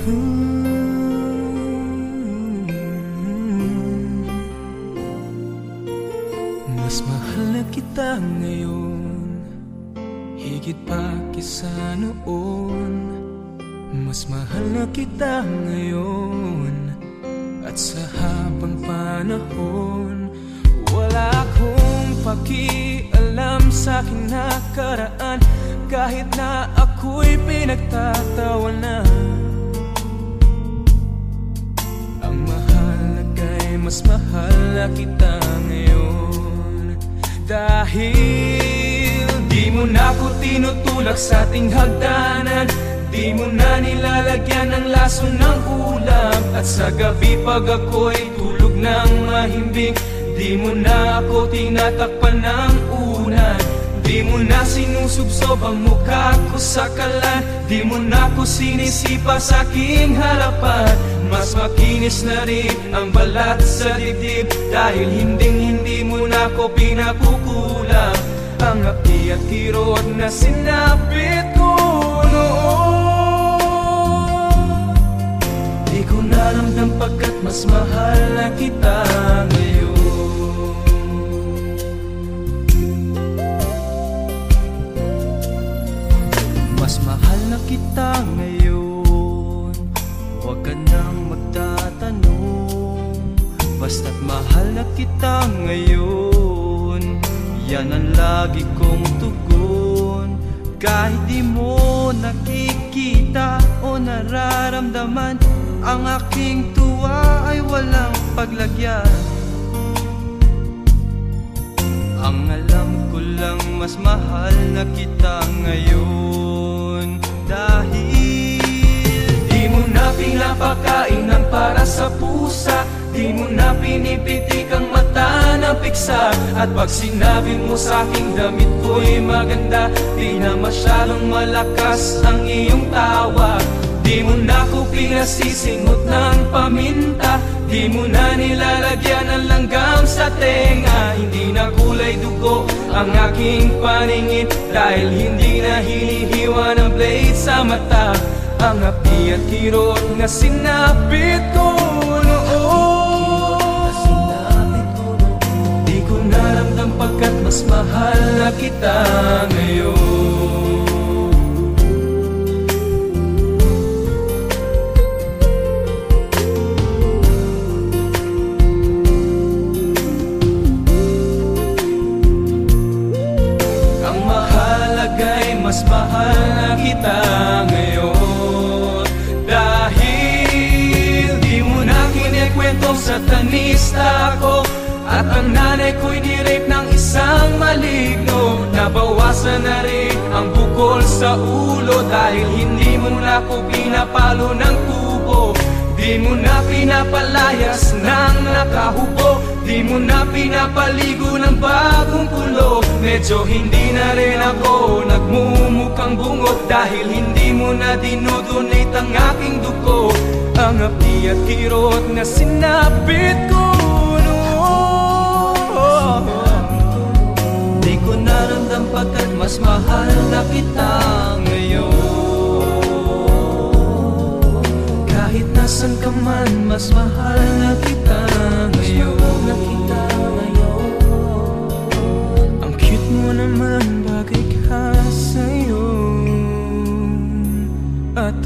Hmm. Mas mahal na kita ngayon Higit pa kisa noon. Mas mahal na kita ngayon At sa habang panahon Wala akong pakialam sa aking Kahit na ako'y pinagtatawanan mas mahal kita ngayon. Dahil di mo na ako tinutulak sa ating hagdanan Di mo na nilalagyan ng laso ng ulam At sa gabi pag ako'y tulog ng mahimbing Di mo na ako tinatakpan ng unan Di mo na sinusubsob ang mukha ko sa kalan. Di mo na ako sinisipa sa aking harapan. Mas makinis na rin ang balat sa dibdib. Dahil hinding hindi mo na ako pinakukulang. Ang api at kirot na sinapit ko noon Basta't mahal na kita ngayon. Yan ang lagi kong tugon. Kahit di mo nakikita o nararamdaman Ang aking tuwa ay walang paglagyan. Ang alam ko lang mas mahal na kita ngayon. Dahil Di mo na pinapakain ng para sa pusa Di mo na pinipitik ang mata ng piksa. At pag sinabi mo sa aking damit ko'y maganda Di na masyadong malakas ang iyong tawa Di mo na ko pinasisingot ng paminta. Di mo na nilalagyan ng langgam sa tenga. Hindi na kulay dugo ang aking paningin Dahil hindi na hinihiwa ng blade sa mata. Ang api at kirot na sinapit ko mas mahal na kita ngayon. Ang mahalaga'y mas mahal na kita ngayon. Dahil di mo na kinikwento sa tanista ko At ang nanay ko'y nirape ng isang maligno Nabawasan na rin ang bukol sa ulo Dahil hindi mo na ko pinapalo ng tubo. Di mo na pinapalayas ng nakahubo. Di mo na pinapaligo ng bagong kulo Medyo hindi na rin ako nagmumukhang bungot Dahil hindi mo na dinodonate ang aking dugo. Ang api at kirot na sinapit ko nasan ka man, mas mahal na kita ngayon. Ang cute mo naman, bagay ka sa'yo. At